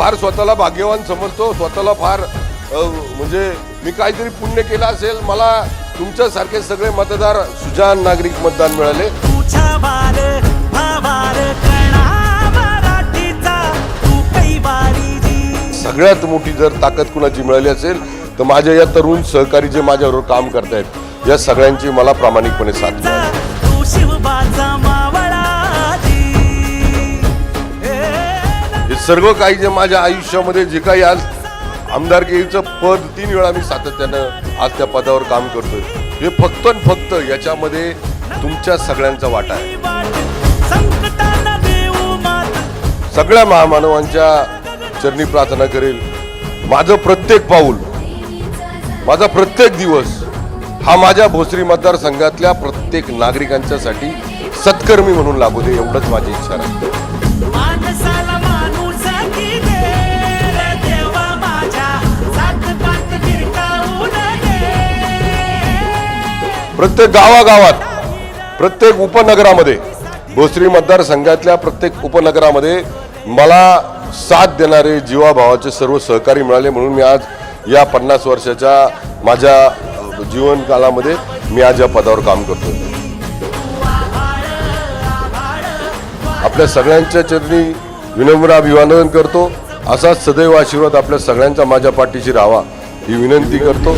फार स्वतःला भाग्यवान समजतो. स्वतःला फार म्हणजे मी काहीतरी पुण्य केलं असेल मला तुमच्यासारखे सगळे मतदार सुजान नागरिक मतदान मिळाले. सगळ्यात मोठी जर ताकद कुणाची मिळाली असेल तर माझ्या या तरुण सहकारी जे माझ्याबरोबर काम करतायत या सगळ्यांची मला प्रामाणिकपणे साथ मिळाली. सर्व काही जे माझ्या आयुष्यामध्ये जे काही आज आमदारकीचं पद तीन वेळा मी सातत्यानं आज त्या पदावर काम करतोय. हे फक्त आणि फक्त याच्यामध्ये तुमच्या सगळ्यांचा वाटा आहे. सगळ्या महामानवांच्या चरणी प्रार्थना करेल. माझं प्रत्येक पाऊल माझा प्रत्येक दिवस हा माझ्या भोसरी मतदारसंघातल्या प्रत्येक नागरिकांच्यासाठी सत्कर्मी म्हणून लागू दे एवढंच माझी इच्छा आहे प्रत्येक गावागावात प्रत्येक उपनगरामध्ये भोसरी मतदारसंघातल्या प्रत्येक उपनगरामध्ये मला साथ देणारे जीवाभावाचे सर्व सहकारी मिळाले म्हणून मी आज या पन्नास वर्षाच्या माझ्या जीवनकालामध्ये मी आज या पदावर काम करतो आपल्या सगळ्यांच्या चरणी विनम्र अभिवादन करतो. असाच सदैव आशीर्वाद आपल्या सगळ्यांचा माझ्या पाठीशी राहावा ही विनंती करतो.